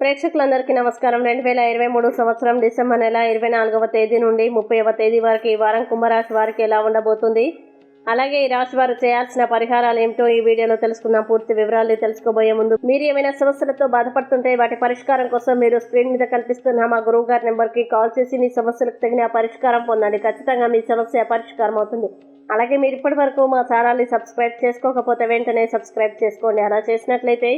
ప్రేక్షకులందరికీ నమస్కారం. రెండు వేల ఇరవై మూడు సంవత్సరం డిసెంబర్ నెల ఇరవై నాలుగవ తేదీ నుండి ముప్పైవ తేదీ వరకు ఈ వారం కుంభరాశి వారికి ఎలా ఉండబోతుంది? అలాగే ఈ రాశి వారు చేయాల్సిన పరిహారాలు ఏమిటో ఈ వీడియోలో తెలుసుకుందాం. పూర్తి వివరాలు తెలుసుకోబోయే ముందు మీరు ఏమైనా సమస్యలతో బాధపడుతుంటే వాటి పరిష్కారం కోసం మీరు స్క్రీన్ మీద కనిపిస్తున్న మా గురువు గారి నెంబర్కి కాల్ చేసి మీ సమస్యలకు తగిన పరిష్కారం పొందండి. ఖచ్చితంగా మీ సమస్య పరిష్కారం అవుతుంది. అలాగే మీరు ఇప్పటి వరకు మా ఛానల్ని సబ్స్క్రైబ్ చేసుకోకపోతే వెంటనే సబ్స్క్రైబ్ చేసుకోండి. అలా చేసినట్లయితే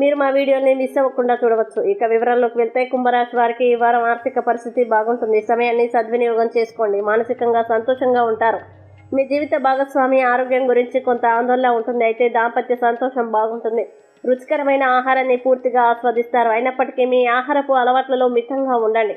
మీరు మా వీడియోని మిస్ అవ్వకుండా చూడవచ్చు. ఇక వివరాల్లోకి వెళ్తే కుంభరాశి వారికి ఈ వారం ఆర్థిక పరిస్థితి బాగుంటుంది. సమయాన్ని సద్వినియోగం చేసుకోండి. మానసికంగా సంతోషంగా ఉంటారు. మీ జీవిత భాగస్వామి ఆరోగ్యం గురించి కొంత ఆందోళన ఉంటుంది. అయితే దాంపత్య సంతోషం బాగుంటుంది. రుచికరమైన ఆహారాన్ని పూర్తిగా ఆస్వాదిస్తారు. అయినప్పటికీ మీ ఆహారపు అలవాట్లలో మితంగా ఉండండి.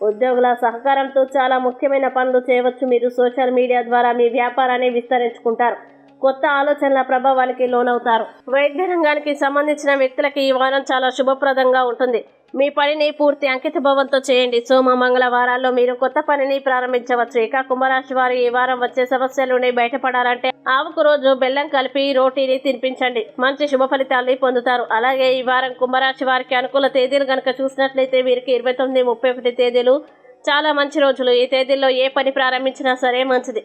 ఉద్యోగుల సహకారంతో చాలా ముఖ్యమైన పనులు చేయవచ్చు. మీరు సోషల్ మీడియా ద్వారా మీ వ్యాపారాన్ని విస్తరించుకుంటారు. కొత్త ఆలోచనల ప్రభావానికి లోనవుతారు. వైద్య రంగానికి సంబంధించిన వ్యక్తులకి ఈ వారం చాలా శుభప్రదంగా ఉంటుంది. మీ పనిని పూర్తి అంకిత భావంతో చేయండి. సోమ మంగళవారాల్లో మీరు కొత్త పనిని ప్రారంభించవచ్చు. ఇక కుంభరాశి వారు ఈ వారం వచ్చే సమస్యల నుండి బయటపడాలంటే ఆవుకు రోజు బెల్లం కలిపి రోటీని తినిపించండి. మంచి శుభ ఫలితాల్ని పొందుతారు. అలాగే ఈ వారం కుంభరాశి వారికి అనుకూల తేదీలు కనుక చూసినట్లయితే వీరికి ఇరవై తొమ్మిది ముప్పై ఒకటి తేదీలు చాలా మంచి రోజులు. ఈ తేదీల్లో ఏ పని ప్రారంభించినా సరే మంచిది.